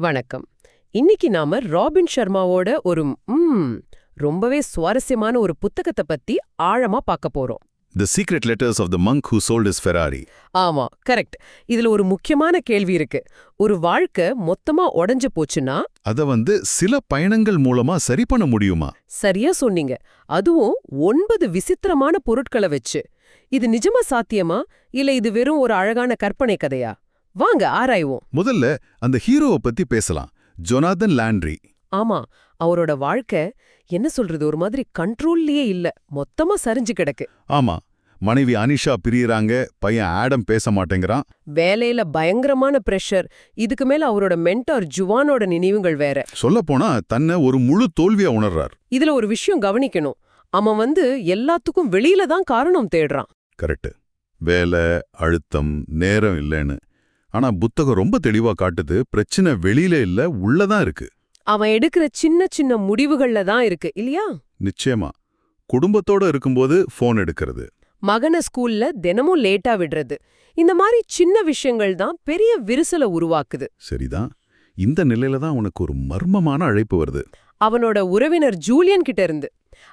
வணக்கம். இன்னைக்கு நாம ராபின் சர்மாவோட ஒரு ம் ரொம்பவே சுவாரஸ்யமான ஒரு புத்தகத்தை பத்தி ஆழமா பார்க்க போறோம். The Secret Letters of the Monk Who Sold His Ferrari. ஆமா கரெக்ட் இதுல ஒரு முக்கியமான கேள்வி இருக்கு. ஒரு வாழ்க்கை மொத்தமா உடைஞ்சு போச்சுன்னா? அத வந்து சில பயணங்கள் மூலமா சரி பண்ண முடியுமா? சரியா சொன்னீங்க. அதுவும் ஒன்பது விசித்திரமான பொருட்களை வச்சு. இது நிஜமா சாத்தியமா? இல்ல இது வெறும் ஒரு அழகான கற்பனை கதையா? வாங்க ஆராய்வோம். முதல்ல அந்த ஹீரோவை பத்தி பேசலாம். Jonathan Landry. ஆமா அவரோட வாழ்க்கை என்ன சொல்றது ஒரு மாதிரி கண்ட்ரோல்லயே இல்ல. மொத்தமா சரிஞ்சு கிடக்கு. ஆமா மனைவி அனிஷா பிரியறாங்க பையன் ஆடம் பேச மாட்டேங்கிறான். வேலையில பயங்கரமான பிரஷர் இதுக்கு மேல அவரோட மென்டார் ஜுவானோட நினைவுகள் வேற. சொல்லப்போனா தன்னை ஒரு முழு தோல்வியா உணர்றார். இதுல ஒரு விஷயம் கவனிக்கணும். அவன் வந்து எல்லாத்துக்கும் வெளியில தான் காரணம் தேடுறான். கரெக்ட் வேலை அழுத்தம் நேரம் இல்லைன்னு. ஆனா புத்தகம் ரொம்ப தெளிவா காட்டுது. பிரச்சனை வெளியில இல்ல உள்ளதான் இருக்கு. அவன் எடுக்கிற சின்ன சின்ன முடிவுகள்ல தான் இருக்கு இல்லையா? நிச்சயமா. குடும்பத்தோட இருக்கும்போது ஃபோன் எடுக்கிறது. மகனை ஸ்கூல்ல தினமும் லேட்டா விடுறது. இந்த மாதிரி சின்ன விஷயங்கள் தான் பெரிய விரிசலை உருவாக்குது. சரிதான். இந்த நிலையில தான் உனக்கு ஒரு மர்மமான அழைப்பு வருது. அவனோட உறவினர் ஜூலியன் கிட்ட இருந்து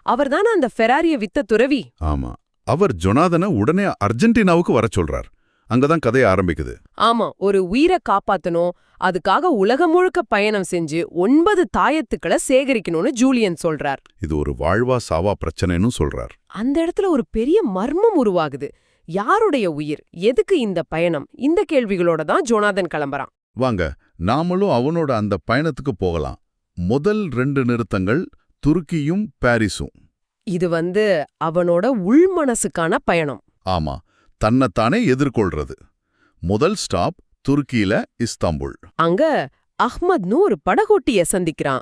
அவர்தானே அந்த ஃபெராரிய வித்த துறவி? ஆமா. அவர் ஜொனாதனை உடனே அர்ஜென்டினாவுக்கு வர சொல்றார். அங்கதான் கதைய ஆரம்பிக்குது. ஆமா ஒரு உயிரை காப்பாத்தணும் அதுக்காக உலகம் முழுக்க பயணம் செஞ்சு ஒன்பது தாயத்துக்களை சேகரிக்கணும்னு ஜூலியன் சொல்றார். இது ஒரு வாழ்வா சாவா பிரச்சனைன்னு சொல்றார். அந்த இடத்துல ஒரு பெரிய மர்மம் உருவாகுது. யாருடைய உயிர்? எதுக்கு இந்த பயணம்? இந்த கேள்விகளோட தான் ஜோனாதன் கிளம்புறான். வாங்க நாமளும் அவனோட அந்த பயணத்துக்கு போகலாம். முதல் ரெண்டு நிறுத்தங்கள் துருக்கியும் பாரிஸும் இது வந்து அவனோட உள்மனசுக்கான பயணம். ஆமா தன்னைத்தானே எதிர்கொள்றது. முதல் ஸ்டாப் துருக்கியில இஸ்தாம்புல். அங்க அஹ்மத்னு ஒரு படகோட்டிய சந்திக்கிறான்.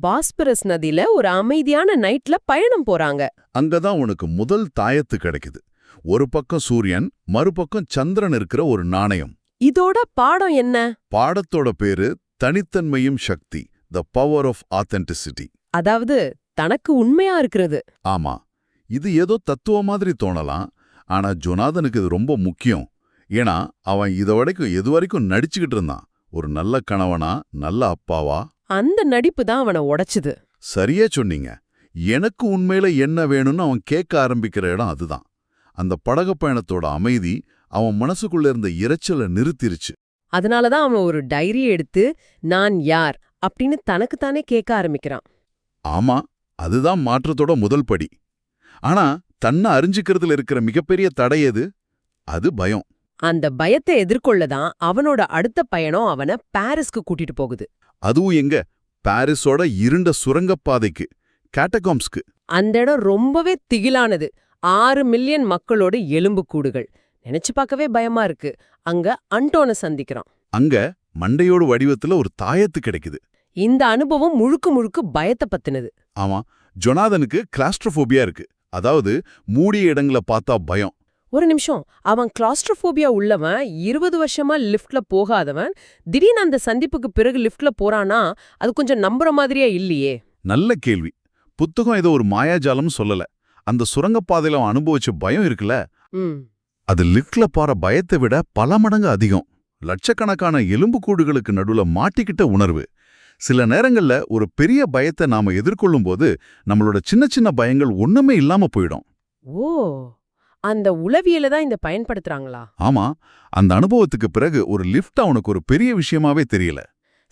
பாஸ்பரஸ் நதியில ஒரு அமைதியான நைட்ல பயணம் போறாங்க. அங்கதான் உனக்கு முதல் தாயத்து கிடைக்குது. ஒரு பக்கம் சூரியன் மறுபக்கம் சந்திரன் இருக்கிற ஒரு நாணயம். இதோட பாடம் என்ன? பாடத்தோட பேரு தனித்தன்மையும் சக்தி த பவர் ஆஃப் ஆத்தென்டிசிட்டி அதாவது தனக்கு உண்மையா இருக்கிறது. ஆமா. இது ஏதோ தத்துவ மாதிரி தோணலாம். ஆனா ஜொனாதனுக்கு இது ரொம்ப முக்கியம். ஏன்னா அவன் இத வரைக்கும் எது வரைக்கும் நடிச்சுக்கிட்டு இருந்தான்? ஒரு நல்ல கணவனா? நல்ல அப்பாவா? அந்த நடிப்பு தான் அவனை உடைச்சுது. சரியா சொன்னீங்க. எனக்கு உண்மையில என்ன வேணும்னு அவன் கேட்க ஆரம்பிக்கிற இடம் அதுதான். அந்த படகு பயணத்தோட அமைதி அவன் மனசுக்குள்ள இருந்த இரைச்சலை நிறுத்திருச்சு. அதனாலதான் அவன் ஒரு டைரி எடுத்து நான் யார்? அப்படின்னு தனக்குத்தானே கேட்க ஆரம்பிக்கிறான். ஆமா அதுதான் மாற்றத்தோட முதல் படி. ஆனா தன்னை அறிஞ்சுக்கிறதுல இருக்கிற மிகப்பெரிய தடை எது? அது பயம். அந்த பயத்தை எதிர்கொள்ளதான் அவனோட அடுத்த பயணம் அவனை பாரிஸ்க்கு கூட்டிட்டு போகுது. அதுவும் எங்க? பாரிஸோட இருண்ட சுரங்கப்பாதைக்கு கேட்டகாம்ஸ்க்கு. அந்த இடம் ரொம்பவே திகிலானது. ஆறு மில்லியன் மக்களோட எலும்புக்கூடுகள் நினைச்சு பார்க்கவே பயமா இருக்கு. அங்க அன்டோனை சந்திக்கிறான். அங்க மண்டையோடு வடிவத்துல ஒரு தாயத்து கிடைக்குது. இந்த அனுபவம் முழுக்க முழுக்க பயத்தை பத்தினது. ஆமா ஜொனாதனுக்கு கிளாஸ்ட்ரோஃபோபியா இருக்கு. அதாவது மூடிய இடங்களை பார்த்தா பயம். ஒரு நிமிஷம். அவன் கிளாஸ்ட்ரோஃபோபியா உள்ளவன் இருபது வருஷமா லிஃப்ட்ல போகாதவன் திடீர்னு அந்த சந்திப்புக்கு பிறகு லிஃப்ட்ல போறானா அது கொஞ்சம் நம்புற மாதிரியே இல்லையே? நல்ல கேள்வி. புத்தகம் ஏதோ ஒரு மாயாஜாலம் சொல்லல. அந்த சுரங்கப்பாதையில அவன் அனுபவிச்ச பயம் இருக்குல்ல? அது லிஃப்ட்ல போற பயத்தை விட பல மடங்கு அதிகம். லட்சக்கணக்கான எலும்புக்கூடுகளுக்கு நடுவுல மாட்டிக்கிட்ட உணர்வு. சில நேரங்கள்ல ஒரு பெரிய பயத்தை நாம எதிர்கொள்ளும் போது நம்மளோட சின்ன சின்ன பயங்கள் ஒண்ணுமே இல்லாம போயிடும். ஓ! அந்த உளவியல தான் இந்த பயன்படுத்துறாங்களா? ஆமா. அந்த அனுபவத்துக்கு பிறகு ஒரு லிஃப்ட் அவனுக்கு ஒரு பெரிய விஷயமாவே தெரியல.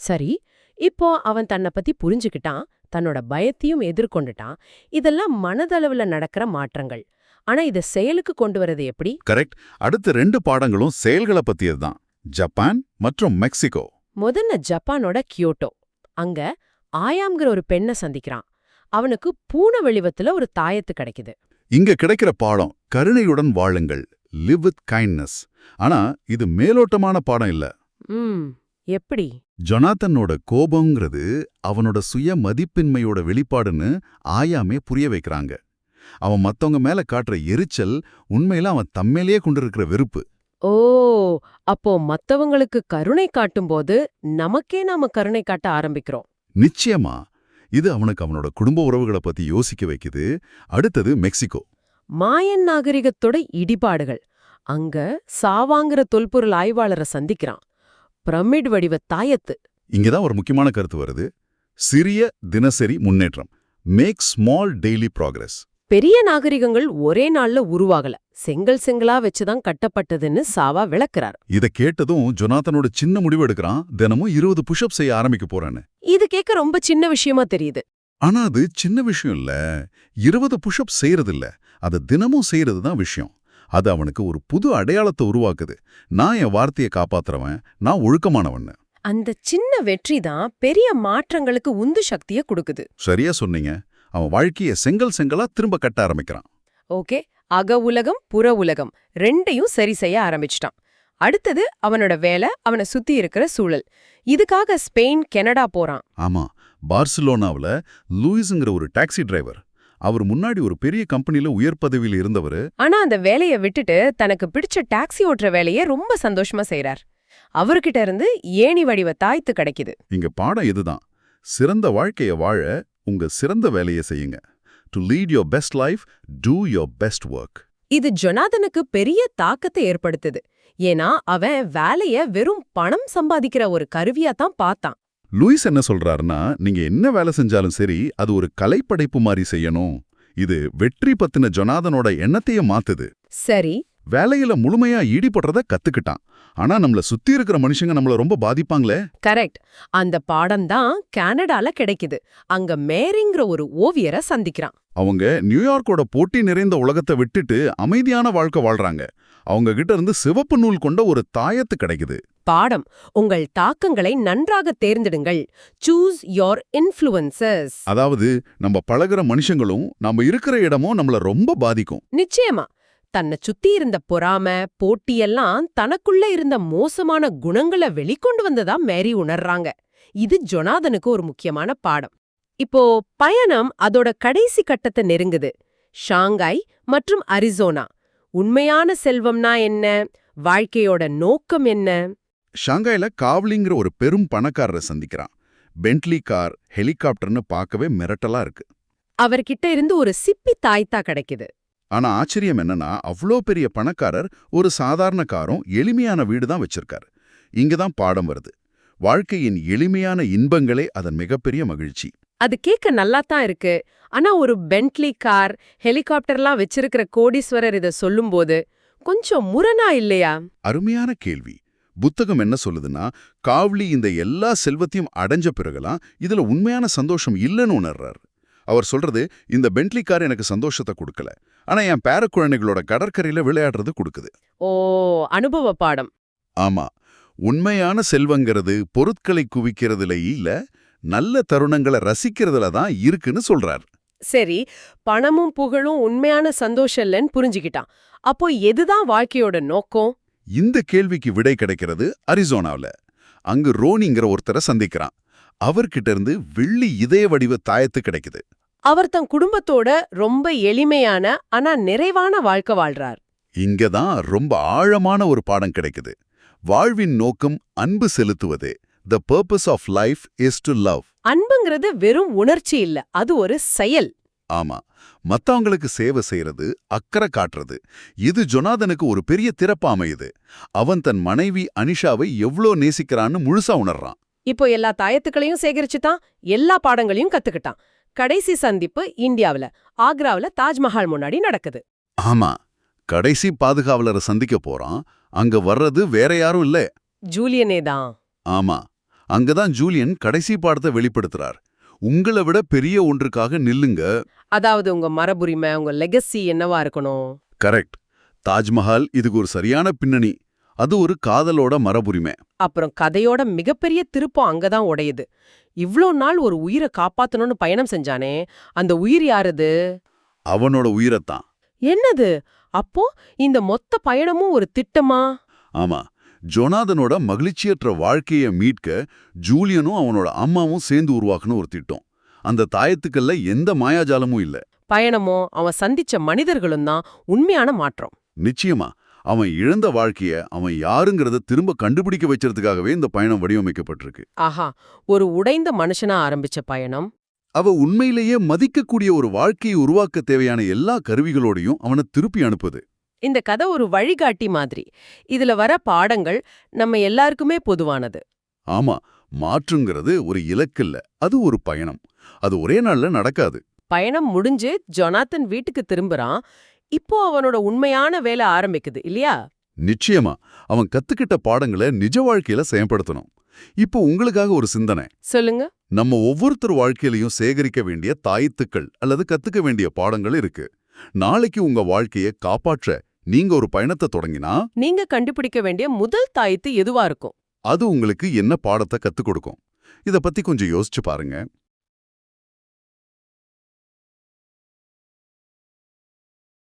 சரி. இப்போ அவன் தன்னை பத்தி புரிஞ்சுக்கிட்டான் தன்னோட பயத்தையும் எதிர்கொண்டுட்டான். இதெல்லாம் மனதளவுல நடக்கிற மாற்றங்கள். ஆனா இத செயலுக்கு கொண்டு வரது எப்படி? கரெக்ட். அடுத்த ரெண்டு பாடங்களும் செயல்களை பத்தியதுதான். ஜப்பான் மற்றும் மெக்சிகோ. முதல்ல ஜப்பானோட கியோட்டோ. அங்க ஆயாம்ங்கிற ஒரு பெண்ணை சந்திக்கிறான். அவனுக்கு பூனை வெளிவத்துல ஒரு தாயத்து கிடைக்குது. இங்க கிடைக்கிற பாடம் கருணையுடன் வாழுங்கள் லிவ் வித் கைண்ட்னஸ் ஆனா இது மேலோட்டமான பாடம் இல்ல. ம் எப்படி? ஜொனாத்தனோட கோபங்கிறது அவனோட சுய மதிப்பின்மையோட வெளிப்பாடுன்னு ஆயாமே புரிய வைக்கிறாங்க. அவன் மத்தவங்க மேல காட்டுற எரிச்சல் உண்மையில அவன் தம்மேலேயே கொண்டிருக்கிற வெறுப்பு. ஓ! அப்போ மத்தவங்களுக்கு கருணை காட்டும்போது நமக்கே நாம கருணை காட்ட ஆரம்பிக்கிறோம். நிச்சயமா. இது அவனுக்கு அவனோட குடும்ப உறவுகளை பத்தி யோசிக்க வைக்குது. அடுத்தது மெக்சிகோ. மாயன் நாகரிகத்தோட இடிபாடுகள். அங்க சாவாங்கிற தொல்பொருள் ஆய்வாளரை சந்திக்கிறான். பிரமிட் வடிவ தாயத்து. இங்கதான் ஒரு முக்கியமான கருத்து வருது. சிறிய தினசரி முன்னேற்றம். மேக் ஸ்மால் டெய்லி ப்ராக்ரஸ் பெரிய நாகரிகங்கள் ஒரே நாள்ல உருவாகல. செங்கல் செங்கலா வச்சுதான் கட்டப்பட்டதுன்னு சாவா விளக்குறார். இத கேட்டதும் ஜொனாத்தனோட சின்ன முடிவு எடுக்கிறான். தினமும் இருபது புஷ்அப் செய்ய ஆரம்பிக்க போறேன்னு. இது கேட்க ரொம்ப சின்ன விஷயமா தெரியுது. ஆனா அது சின்ன விஷயம் இல்ல. இருபது புஷ்அப் செய்யறது இல்ல அதை தினமும் செய்யறது தான் விஷயம். அது அவனுக்கு ஒரு புது அடையாளத்தை உருவாக்குது. நான் என் வார்த்தையை காப்பாத்துறவன் நான் ஒழுக்கமானவன்னு. அந்த சின்ன வெற்றி தான் பெரிய மாற்றங்களுக்கு உந்து சக்திய கொடுக்குது. சரியா சொன்னீங்க. அவன் வாழ்க்கைய செங்கல் செங்கலா திரும்ப கட்ட ஆரம்பிக்கிறான். ஓகே அக உலகம் புற உலகம் ரெண்டையும் சரி செய்ய ஆரம்பிச்சிட்டான். அடுத்தது அவனோட வேலை அவனை சுத்தி இருக்கிற சூழல். இதுக்காக ஸ்பெயின் கனடா போறான். ஆமா பார்சிலோனாவுல லூயிஸ்ங்கிற ஒரு டாக்ஸி டிரைவர் அவர் முன்னாடி ஒரு பெரிய கம்பெனில உயர் பதவியில் இருந்தவர். ஆனா அந்த வேலைய விட்டுட்டு தனக்கு பிடிச்ச டாக்ஸி ஓட்டுற வேலைய ரொம்ப சந்தோஷமா செய்றார். அவர்கிட்ட இருந்து ஏணி வடிவ தாய்த்து கிடைக்குது. இங்க பாடம் இதுதான். சிறந்த வாழ்க்கைய வாழ உங்க சிறந்த வேலையை செய்யுங்க. To lead your best life do your best work இது ஜொனாதனுக்கு பெரிய தாக்கத்தை ஏற்படுத்துது. ஏன்னா அவன் வேலைய வெறும் பணம் சம்பாதிக்கிற ஒரு கருவியா தான் பார்த்தான். லூயிஸ் என்ன சொல்றாருன்னா நீங்க என்ன வேலை செஞ்சாலும் சரி அது ஒரு கலைப்படைப்பு மாதிரி செய்யணும். இது வெற்றி பத்தின ஜொனாதனோட எண்ணத்தையே மாத்துது. சரி வேலையில முழுமையா ஈடுபடுறத கத்துக்கிட்டான். ஆனா நம்மள சுத்தி இருக்கிற மனுஷங்க நம்மள ரொம்ப பாதிப்பாங்களே? கரெக்ட். அந்த பாடம் தான் கனடால கிடைக்குது. அங்க மேரிங்கிற ஒரு ஓவியரை சந்திக்கிறான். அவங்க நியூயார்க்கோட போட்டி நிறைந்த உலகத்தை விட்டுட்டு அமைதியான வாழ்க்கை வாழ்றாங்க. அவங்க கிட்ட இருந்து சிவப்பு நூல் கொண்ட ஒரு தாயத்து கிடைக்குது. பாடம் உங்கள் தாக்கங்களை நன்றாக தேர்ந்தெடுங்கள். சூஸ் யோர் இன்ஃப்ளூயன்சஸ் அதாவது நம்ம பழகுற மனுஷங்களும் நம்ம இருக்கிற இடமும் நம்மள ரொம்ப பாதிக்கும். நிச்சயமா. தன்னை சுத்தி இருந்த பொறாம போட்டியெல்லாம் தனக்குள்ள இருந்த மோசமான குணங்களை வெளிக்கொண்டு வந்ததா மேரி உணர்றாங்க. இது ஜொனாதனுக்கு ஒரு முக்கியமான பாடம். இப்போ பயணம் அதோட கடைசி கட்டத்தை நெருங்குது. ஷாங்காய் மற்றும் அரிசோனா. உண்மையான செல்வம்னா என்ன? வாழ்க்கையோட நோக்கம் என்ன? ஷாங்காயில காவ்லிங்கிற ஒரு பெரும் பணக்காரரை சந்திக்கிறான். பென்ட்லி கார் ஹெலிகாப்டர்னு பார்க்கவே மிரட்டலா இருக்கு. அவர்கிட்ட இருந்து ஒரு சிப்பி தாய்த்தா கிடைக்குது. ஆனா ஆச்சரியம் என்னன்னா அவ்ளோ பெரிய பணக்காரர் ஒரு சாதாரண காரும் எளிமையான வீடு தான் வச்சிருக்காரு. இங்க தான் பாடம் வருது. வாழ்க்கையின் எளிமையான இன்பங்களே அதன் மிகப்பெரிய மகிழ்ச்சி. அது கேட்க நல்லா தான் இருக்கு. ஆனா ஒரு பென்ட்லி கார் ஹெலிகாப்டர்லாம் வச்சிருக்கிற கோடீஸ்வரர் இத சொல்லும்போது கொஞ்சம் முரணா இல்லையா? அருமையான கேள்வி. புத்தகம் என்ன சொல்லுதுன்னா காவ்லி இந்த எல்லா செல்வத்தையும் அடைஞ்ச பிறகுலாம் இதுல உண்மையான சந்தோஷம் இல்லைன்னு உணர்றார். அவர் சொல்றது இந்த பென்ட்லி கார் எனக்கு சந்தோஷத்தை கொடுக்கல. ஆனா என் பேர குழந்தைகளோட கடற்கரையில விளையாடுறது கொடுக்குது. ஓ அனுபவ பாடம். ஆமா. உண்மையான செல்வங்கிறது பொருட்களை குவிக்கிறதுல இல்ல நல்ல தருணங்களை ரசிக்கிறதுல தான் இருக்குன்னு சொல்றார். சரி பணமும் புகழும் உண்மையான சந்தோஷம் இல்லைன்னு புரிஞ்சுக்கிட்டான். அப்போ எதுதான் வாழ்க்கையோட நோக்கம்? இந்த கேள்விக்கு விடை கிடைக்கிறது அரிசோனாவுல. அங்கு ரோனிங்கிற ஒருத்தரை சந்திக்கிறான். அவர்கிட்ட இருந்து வெள்ளி இதய வடிவ தாயத்து கிடைக்குது. அவர் தன் குடும்பத்தோட ரொம்ப எளிமையான ஆனா நிறைவான வாழ்க்கை வாழ்றார். இங்க தான் ரொம்ப ஆழமான ஒரு பாடம் கிடைக்குது. வாழ்வின் நோக்கம் அன்பு செலுத்துவதே. The purpose of life is to love அன்புங்கிறது வெறும் உணர்ச்சி இல்ல அது ஒரு செயல். ஆமா. மத்தவங்களுக்கு சேவை செய்யறது அக்கறை காட்டுறது. இது ஜொனாதனுக்கு ஒரு பெரிய திறப்பா அமையுது. அவன் தன் மனைவி அனிஷாவை எவ்ளோ நேசிக்கிறான்னு முழுசா உணர்றான். இப்போ எல்லா தாயத்துக்களையும் சேகரிச்சுட்டான் எல்லா பாடங்களையும் கத்துக்கிட்டான். கடைசி சந்திப்பு இந்தியாவுல ஆக்ராவுல தாஜ்மஹால் முன்னாடி நடக்குது. ஆமா கடைசி பாதுகாவலரை சந்திக்க போறான். அங்க வர்றது வேற யாரும் இல்ல. ஜூலியனே தான். ஆமா அங்கதான் ஜூலியன் கடைசி பாடத்தை வெளிப்படுத்துறார். உங்களை விட பெரிய ஒன்றுக்காக நில்லுங்க. அதாவது உங்க மரபுரிமை உங்க லெகசி என்னவா இருக்கணும்? கரெக்ட் தாஜ்மஹால் இதுக்கு ஒரு சரியான பின்னணி. அது ஒரு காதலோட மரபுரிமை. அப்புறம் கதையோட மிகப்பெரிய திருப்பம் அங்கதான் உடையுது. இவ்ளோ நாள் ஒரு உயிரை காப்பாத்தணும்னு பயணம் செஞ்சானே அந்த உயிர் யாருது? அவனோட உயிரத்தான். என்னது? அப்போ இந்த மொத்த பயணமும் ஒரு திட்டமா? ஆமா. ஜொனாதனோட மகிழ்ச்சியற்ற வாழ்க்கைய மீட்க ஜூலியனும் அவனோட அம்மாவும் சேர்ந்து உருவாக்குன ஒரு திட்டம். அந்த தாயத்துக்கல்ல எந்த மாயாஜாலமும் இல்ல. பயணமும் அவன் சந்திச்ச மனிதர்களும் தான் உண்மையான மாற்றம். நிச்சயமா. அவன் இழந்த வாழ்க்கைய அவன் யாருங்கிறத திரும்ப கண்டுபிடிக்க வச்சதுக்காகவே இந்த பயணம் வடிவமைக்கப்பட்டிருக்கு. ஆஹா ஒரு உடைந்த மனுஷனா ஆரம்பிச்ச பயணம். அவ உண்மையிலேயே மதிக்கக்கூடிய ஒரு வாழ்க்கையை உருவாக்க தேவையான எல்லா கருவிகளோடையும் அவனை திருப்பி அனுப்புது. இந்த கதை ஒரு வழிகாட்டி மாதிரி. இதுல வர பாடங்கள் நம்ம எல்லாருக்குமே பொதுவானது. ஆமா மாற்றுங்கிறது ஒரு இலக்கில்ல அது ஒரு பயணம். அது ஒரே நாள்ல நடக்காது. பயணம் முடிஞ்சு ஜொனாத்தன் வீட்டுக்கு திரும்புறான். இப்போ அவனோட உண்மையான வேலை ஆரம்பிக்குது இல்லையா? நிச்சயமா. அவன் கத்துக்கிட்ட பாடங்களை நிஜ வாழ்க்கையில செயல்படுத்தணும். இப்போ உங்களுக்காக ஒரு சிந்தனை. சொல்லுங்க. நம்ம ஒவ்வொருத்தர் வாழ்க்கையிலையும் சேகரிக்க வேண்டிய தாயத்துக்கள் அல்லது கத்துக்க வேண்டிய பாடங்கள் இருக்கு. நாளைக்கு உங்க வாழ்க்கையை காப்பாற்ற நீங்க ஒரு பயணத்தை தொடங்கினா? நீங்க கண்டுபிடிக்க வேண்டிய முதல் தாயத்து எதுவா இருக்கும்? அது உங்களுக்கு என்ன பாடத்தை கத்துக் கொடுக்கும்? இத பத்தி கொஞ்சம் யோசிச்சு பாருங்க.